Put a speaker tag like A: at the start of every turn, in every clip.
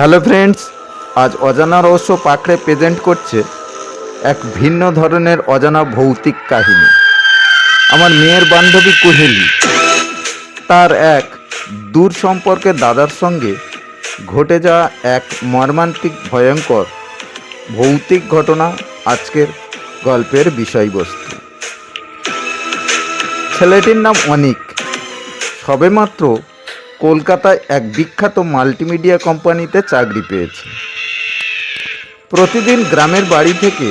A: Hello friends, আজ অজানা রহস্য পাখড়ে প্রেজেন্ট করছে এক ভিন্ন ধরনের অজানা ভৌতিক কাহিনী। আমার মেয়ের বান্ধবী কুহেলি, তার এক দূর সম্পর্কের দাদার সঙ্গে ঘটে যাওয়া এক মর্মান্তিক ভয়ঙ্কর ভৌতিক ঘটনা আজকের গল্পের বিষয়বস্তু। ছেলেটির নাম অনিক, সবেমাত্র কলকাতায় এক বিখ্যাত মাল্টিমিডিয়া কোম্পানিতে চাকরি পেয়েছে। প্রতিদিন গ্রামের বাড়ি থেকে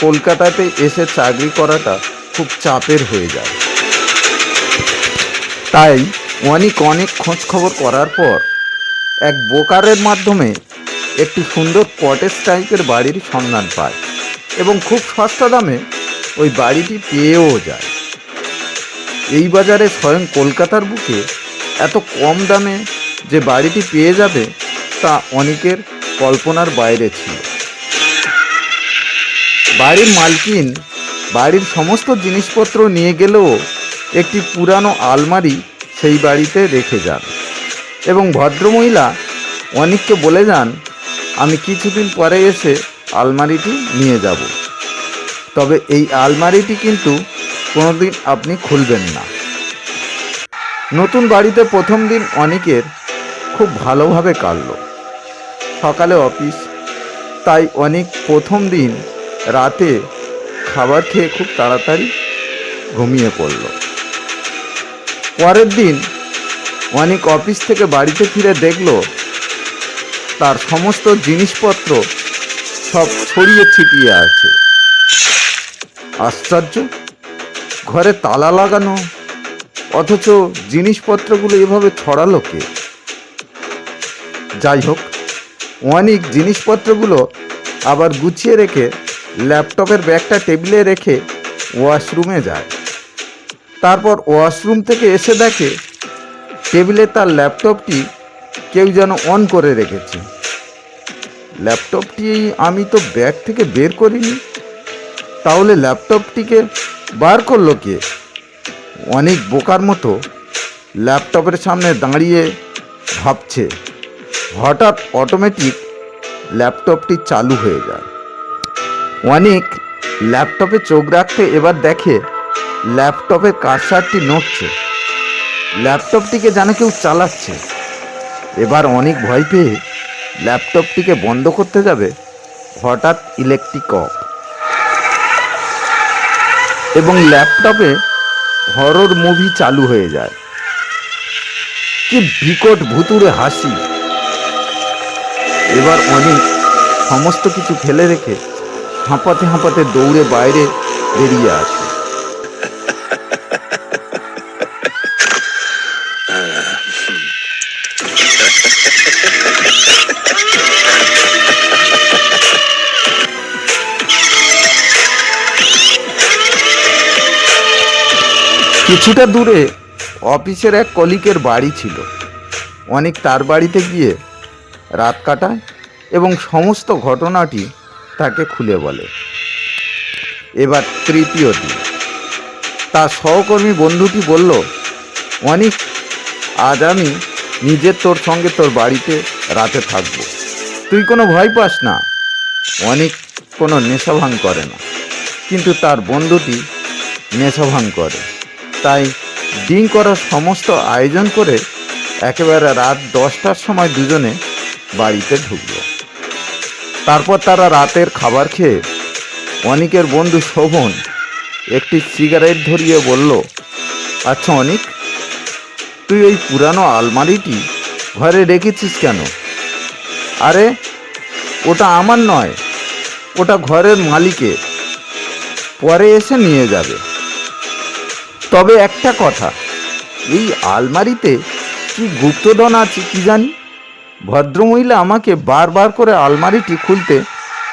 A: কলকাতাতে এসে চাকরি করাটা খুব চাপের হয়ে যায়। তাই অনেক অনেক খোঁজ খবর করার পর এক বোকারের মাধ্যমে একটি সুন্দর কটেজ টাইপের বাড়ির সন্ধান পায় এবং খুব সস্তা দামে ওই বাড়িটি পেয়েও যায়। এই বাজারে স্বয়ং কলকাতার বুকে এত কম দামে যে বাড়িটি পেয়ে যাবে তা অনেকের কল্পনার বাইরে ছিল। বাড়ির মালকিন বাড়ির সমস্ত জিনিসপত্র নিয়ে গেলেও একটি পুরানো আলমারি সেই বাড়িতে রেখে যান এবং ভদ্রমহিলা অনেককে বলে যান, আমি কিছুদিন পরে এসে আলমারিটি নিয়ে যাব। তবে এই আলমারিটি কিন্তু কোনোদিন আপনি খুলবেন না। নতুন বাড়িতে প্রথম দিন অনেকের খুব ভালোভাবে কাটল। সকালে অফিস, তাই অনেক প্রথম দিন রাতে খাবার খেয়ে খুব তাড়াতাড়ি ঘুমিয়ে পড়ল। পরের দিন অনেক অফিস থেকে বাড়িতে ফিরে দেখল, তার সমস্ত জিনিসপত্র সব ছড়িয়ে ছিটিয়ে আছে। আশ্চর্য! ঘরে তালা লাগানো অথচ জিনিসপত্রগুলো এভাবে ছড়ালো কে? যাই হোক অনেক জিনিসপত্রগুলো আবার গুছিয়ে রেখে ল্যাপটপের ব্যাগটা টেবিলে রেখে ওয়াশরুমে যায়। তারপর ওয়াশরুম থেকে এসে দেখে টেবিলে তার ল্যাপটপটি কেউ যেন অন করে রেখেছে। ল্যাপটপটি আমি তো ব্যাগ থেকে বের করিনি। তাহলে ল্যাপটপটিকে বার করল কে? অনেক বোকার মতো ল্যাপটপের সামনে দাঁড়িয়ে ভাবছে, হঠাৎ অটোমেটিক ল্যাপটপটি চালু হয়ে যায়। অনেক ল্যাপটপে চোখ রাখতে এবার দেখে ল্যাপটপের কারসারটি নড়ছে। ল্যাপটপটিকে যেন কেউ চালাচ্ছে। এবার অনেক ভয় পেয়ে ল্যাপটপটিকে বন্ধ করতে যাবে হঠাৎ ইলেকট্রিক অফ। এবং ল্যাপটপে হরর মুভি চালু হয়ে যায়। কি বিকট ভুতুরে হাসি। এবার অনেক সমস্ত কিছু ফেলে রেখে হাঁপাতে হাঁপাতে দৌড়ে বাইরে বেরিয়ে আসে। কিছুটা দূরে অফিসের এক কলিকের বাড়ি ছিল। অনেক তার বাড়িতে গিয়ে রাত কাটায় এবং সমস্ত ঘটনাটি তাকে খুলে বলে। এবার তৃতীয় দিন। তার সহকর্মী বন্ধুটি বলল, অনেক, আজ আমি নিজের তোর সঙ্গে তোর বাড়িতে রাতে থাকব। তুই কোনো ভয় পাস না। অনেক কোনো নেশা ভাঙ করে না। কিন্তু তার বন্ধুটি নেশা ভাঙ করে। তাই ডিং করার সমস্ত আয়োজন করে একেবারে রাত দশটার সময় দুজনে বাড়িতে ঢুকলো। তারপর তারা রাতের খাবার খেয়ে অনিকের বন্ধু শোভন একটি সিগারেট ধরিয়ে বলল আচ্ছা অনিক, তুই ওই পুরানো আলমারিটি ঘরে রেখেছিস কেন? আরে, ওটা আমার নয়, ওটা ঘরের মালিকের। পরে এসে নিয়ে যাবে। তবে একটা কথা, এই আলমারিতে কি গুপ্তধন আছে কি জানি? ভদ্রমহিলা আমাকে বারবার করে আলমারিটি খুলতে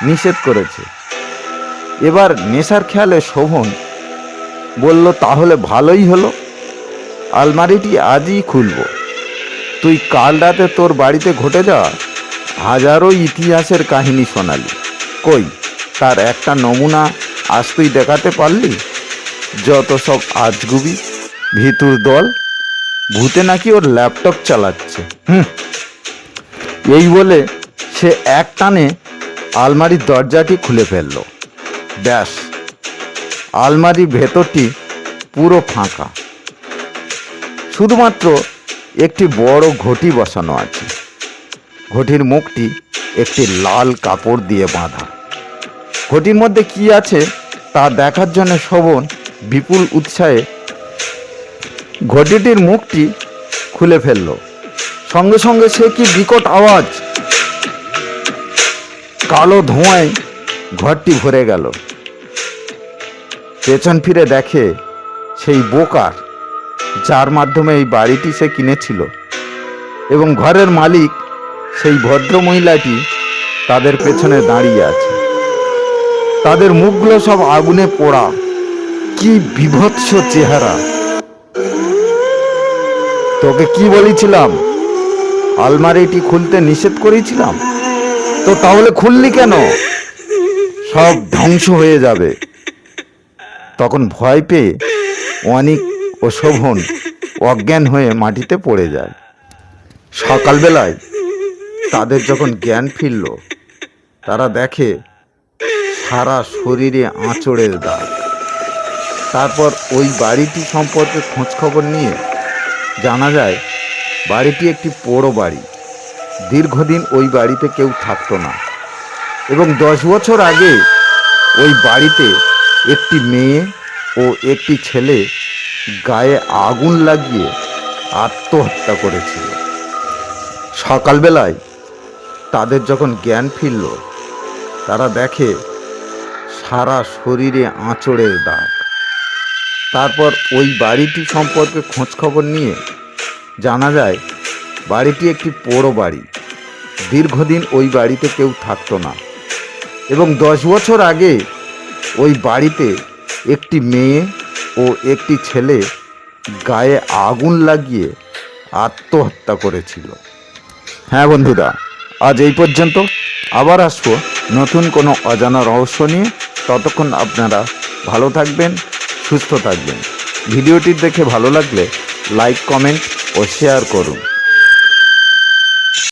A: নিষেধ করেছে। এবার নেশার খেয়ালে শোভন বলল, তাহলে ভালোই হলো। আলমারিটি আজই খুলব। তুই কাল রাতে তোর বাড়িতে ঘটে যাওয়া হাজারো ইতিহাসের কাহিনী শোনালি। কই, তার একটা নমুনা আজ তুই দেখাতে পারলি? যত সব আজগুবি, ভিতুর দল, ভূতে নাকি ওর ল্যাপটপ চালাচ্ছে। হুম। এই বলে সে এক টানে আলমারির দরজাটি খুলে ফেলল। ব্যাস, আলমারির ভেতরটি পুরো ফাঁকা। শুধুমাত্র একটি বড় ঘটি বসানো আছে। ঘটির মুখটি একটি লাল কাপড় দিয়ে বাঁধা। ঘটির মধ্যে কি আছে তা দেখার জন্য শোভন বিপুল উৎসাহে ঘটিটির মুখটি খুলে ফেলল। সঙ্গে সঙ্গে সে কি বিকট আওয়াজ? কালো ধোঁয়ায় ঘরটি ভরে গেল। পেছন ফিরে দেখে সেই বোকার, যার মাধ্যমে এই বাড়িটি সে কিনেছিল এবং ঘরের মালিক সেই ভদ্র মহিলাটি তাদের পেছনে দাঁড়িয়ে আছে। তাদের মুখগুলো সব আগুনে পোড়া। কি বিভৎস চেহারা। তোকে কি বলেছিলাম? আলমারিটি খুলতে নিষেধ করেছিলাম? তো তাহলে খুললি কেন? সব ধ্বংস হয়ে যাবে। তখন ভয় পেয়ে অনেক ও শোভন অজ্ঞান হয়ে মাটিতে পড়ে যায়। সকালবেলায় তাদের যখন জ্ঞান ফিরল, তারা দেখে সারা শরীরে আঁচড়ের দাগ। তারপর ওই বাড়িটি সম্পর্কে খোঁজখবর নিয়ে জানা যায়, বাড়িটি একটি পোড়ো বাড়ি। দীর্ঘদিন ওই বাড়িতে কেউ থাকতো না। এবং দশ বছর আগে ওই বাড়িতে একটি মেয়ে ও একটি ছেলে গায়ে আগুন লাগিয়ে আত্মহত্যা করেছিল। সকালবেলায় তাদের যখন জ্ঞান ফিরল, তারা দেখে সারা শরীরে আঁচড়ের দাগ। তারপর ওই বাড়িটি সম্পর্কে খোঁজখবর নিয়ে জানা যায়, বাড়িটি একটি পোড়ো বাড়ি। দীর্ঘদিন ওই বাড়িতে কেউ থাকতো না। এবং দশ বছর আগে ওই বাড়িতে একটি মেয়ে ও একটি ছেলে গায়ে আগুন লাগিয়ে আত্মহত্যা করেছিল। হ্যাঁ বন্ধুরা, আজ এই পর্যন্ত। আবার আসব নতুন কোনো অজানা রহস্য নিয়ে। ততক্ষণ আপনারা ভালো থাকবেন সুস্থ থাকবেন। ভিডিওটি দেখে ভালো লাগলে লাইক কমেন্ট ও শেয়ার করুন।